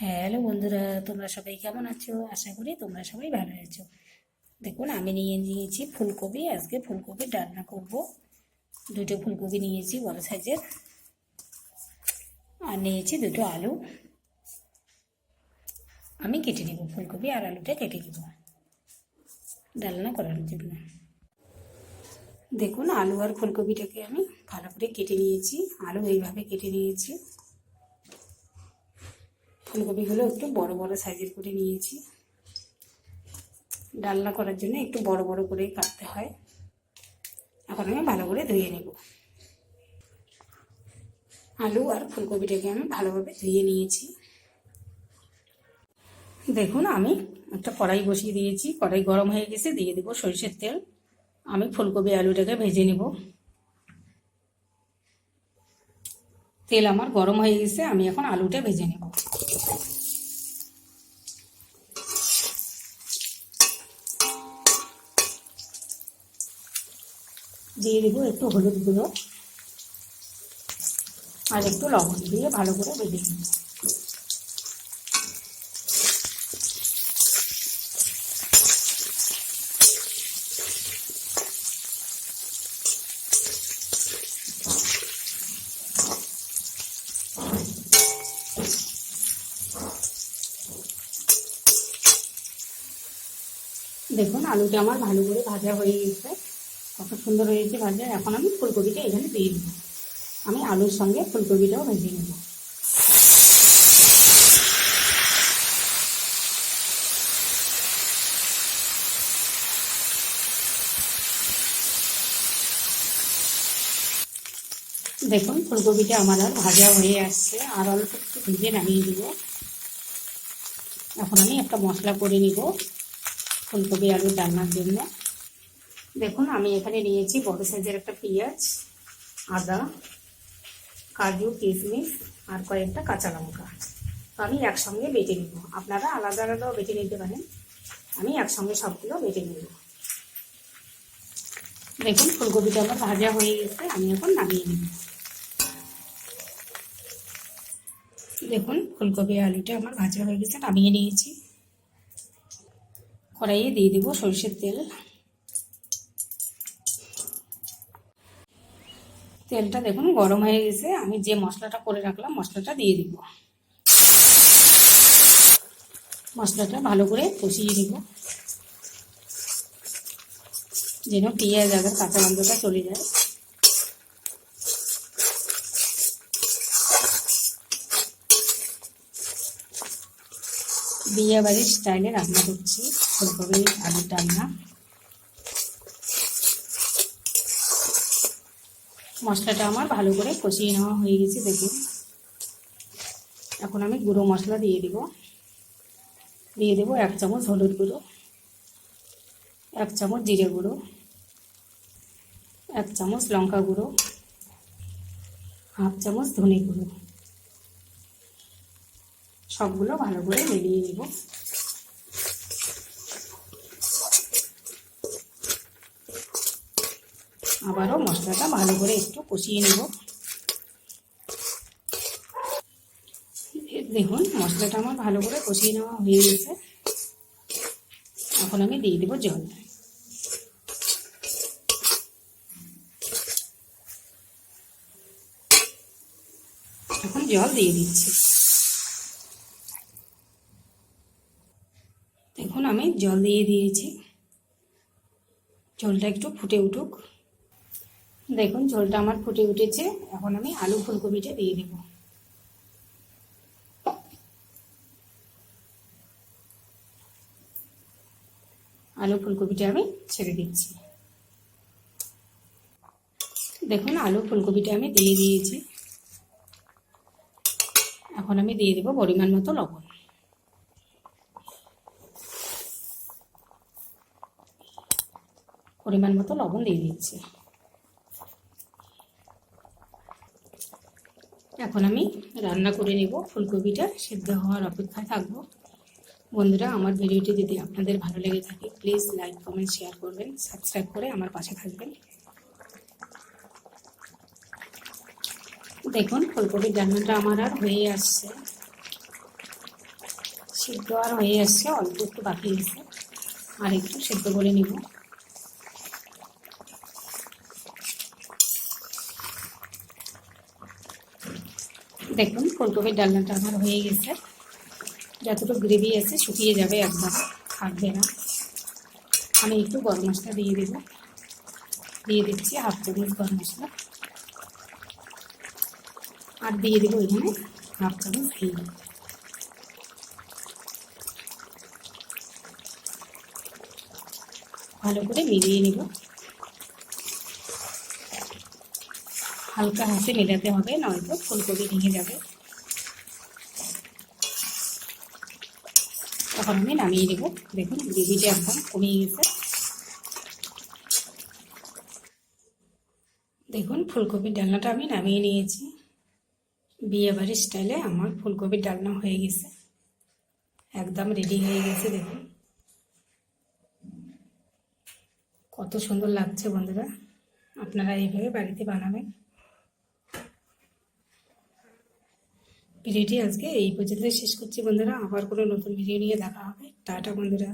Hello বন্ধুরা, তোমরা সবাই কেমন আছো? আশা করি তোমরা সবাই ভালো আছো। দেখুন, আমি নিয়ে নিয়েছি ফুলকপি। আজকে ফুলকপি রান্না করব। দুটো ফুলকপি নিয়েছি, বড় সাইজের। আর নিয়েছি দুটো আলু। আমি কেটে নেব ফুলকপি আর আলুটা কেটে নেব। ডালনা করার জন্য। দেখুন, আলু আর ফুলকপিটাকে আমি ভালো করে কেটে নিয়েছি। আলু এইভাবে কেটে নিয়েছি। ফুলকপিগুলো একটু বড় বড় সাইজের করে নিয়েছি। ডালনা করার জন্য একটু বড় বড় করে কাটতে হয়। এখন আমি ভালো করে ধুয়ে নেব। আলু আর ফুলকপিটাকে আমি ভালোভাবে ধুয়ে নিয়েছি। দেখুন, আমি একটা কড়াই বসিয়ে দিয়েছি। কড়াই গরম হয়ে গেছে, দিয়ে দেবো সরিষার তেল। আমি ফুলকপি আলুটাকে ভেজে নেব। তেল আমার গরম হয়ে গেছে, আমি এখন আলুটা ভেজে নেব। দিয়ে দেবো একটু হলুদ গুঁড়ো আর একটু লবণ দিয়ে ভালো করে ভেজে নেব। দেখুন, আলুটা আমার ভালো করে ভাজা হয়ে গেছে। কত সুন্দর হয়েছে ভাজা। এখন আমি ফুলকপিটা এখানে দিয়ে দেবো। আমি আলুর সঙ্গে ফুলকপিটাও ভেজে নেব। দেখুন, ফুলকপিটা আমার আর ভাজা হয়ে আসছে। আর অল্প একটু ভেজে নামিয়ে দেবো। এখন আমি একটা মশলা করে নিব ফুলকপি আলু রান্নার জন্য। দেখুন, আমি এখানে নিয়েছি বড় সাইজের একটা পেঁয়াজ, আদা, কাজু, কিশমিশ আর কয়েকটা কাঁচা লঙ্কা। তো আমি একসঙ্গে বেটে নিব। আপনারা আলাদা আলাদাও বেটে নিতে পারেন। আমি একসঙ্গে সবগুলো বেটে নেব। দেখুন, ফুলকপিটা আমার ভাজা হয়ে গেছে, আমি এখন নামিয়ে নিব। দেখুন, ফুলকপি আলুটা আমার ভাজা হয়ে গেছে, নামিয়ে নিয়েছি। কড়াইয়ে দিয়ে দেবো সরষের তেল। তেলটা দেখুন গরম হয়ে গেছে। আমি যে মশলাটা করে রাখলাম, মশলাটা দিয়ে দিব। মশলাটা ভালো করে কষিয়ে দিব যেন পেঁয়াজ আগে কাঁচা গন্ধটা চলে যায়। বিয়ে বাড়ির স্টাইলে রান্না করছি। ফুলকপি, আলুর ডালনা। মশলাটা আমার ভালো করে কষিয়ে নেওয়া হয়ে গেছে, দেখুন। এখন আমি গুঁড়ো মশলা দিয়ে দিব। দিয়ে দেবো এক চামচ হলুদ গুঁড়ো, এক চামচ জিরে গুঁড়ো, এক চামচ লঙ্কা গুঁড়ো, হাফ চামচ ধনে গুঁড়ো। সবগুলো ভালো করে মিলিয়ে নিব। আবারও মশলাটা ভালো করে একটু কষিয়ে নেব। দেখুন, মশলাটা আমার ভালো করে কষিয়ে নেওয়া হয়ে গেছে। এখন আমি দিয়ে দেবো জল এখন জল দিয়ে দিচ্ছি। দেখুন, আমি জল দিয়ে দিয়েছি। জলটা একটু ফুটে উঠুক। দেখুন, ঝোলটা আমার ফুটে উঠেছে। এখন আমি আলু ফুলকপিটা দিয়ে দেব। আলু ফুলকপিটা আমি ছেড়ে দিচ্ছি। দেখুন, আলু ফুলকপিটা আমি দিয়ে দিয়েছি। এখন আমি দিয়ে দেবো পরিমাণ মতো লবণ। পরিমাণ মতো লবণ দিয়ে দিচ্ছি। এখন আমি রান্না করে নেব। ফুলকপিটা সেদ্ধ হওয়ার অপেক্ষায় থাকব। বন্ধুরা, আমার ভিডিওটি যদি আপনাদের ভালো লেগে থাকে প্লিজ লাইক কমেন্ট শেয়ার করবেন সাবস্ক্রাইব করে আমার পাশে থাকবেন। দেখুন, ফুলকপির রান্নাটা আমার আর হয়ে আসছে। সিদ্ধ আর হয়ে আসছে, অল্প একটু বাকি আছে। আর একটু সেদ্ধ করে নিব। দেখুন, ফুলকপির ডালনাটা আমার হয়ে গেছে। যতটুকু গ্রেভি আছে, শুকিয়ে যাবে একদম, থাকবে না। আমি একটু গরম মশলা দিয়ে দেব। দিয়ে দিচ্ছি হাফ চামচ গরম মশলা। আর দিয়ে দেবো এখানে হাফ চামচ ঘি। ভালো করে মিলিয়ে নিব। হালকা হাতে মেলাতে হবে, নয়তো ফুলকপি ভেঙে যাবে। তখন আমি নামিয়ে দেবো। দেখুন, গ্রেভিটা একদম কমিয়ে গেছে। দেখুন, ফুলকপির ডালনাটা আমি নামিয়ে নিয়েছি। বিয়ে বাড়ির স্টাইলে আমার ফুলকপির ডালনা হয়ে গেছে। একদম রেডি হয়ে গেছে, দেখুন। কত সুন্দর লাগছে বন্ধুরা। আপনারা এইভাবে বাড়িতে বানাবেন। ভিডিওটি আজকে এই পর্যন্ত শেষ করছি বন্ধুরা। আবার কোনো নতুন ভিডিও নিয়ে দেখা হবে। টাটা বন্ধুরা।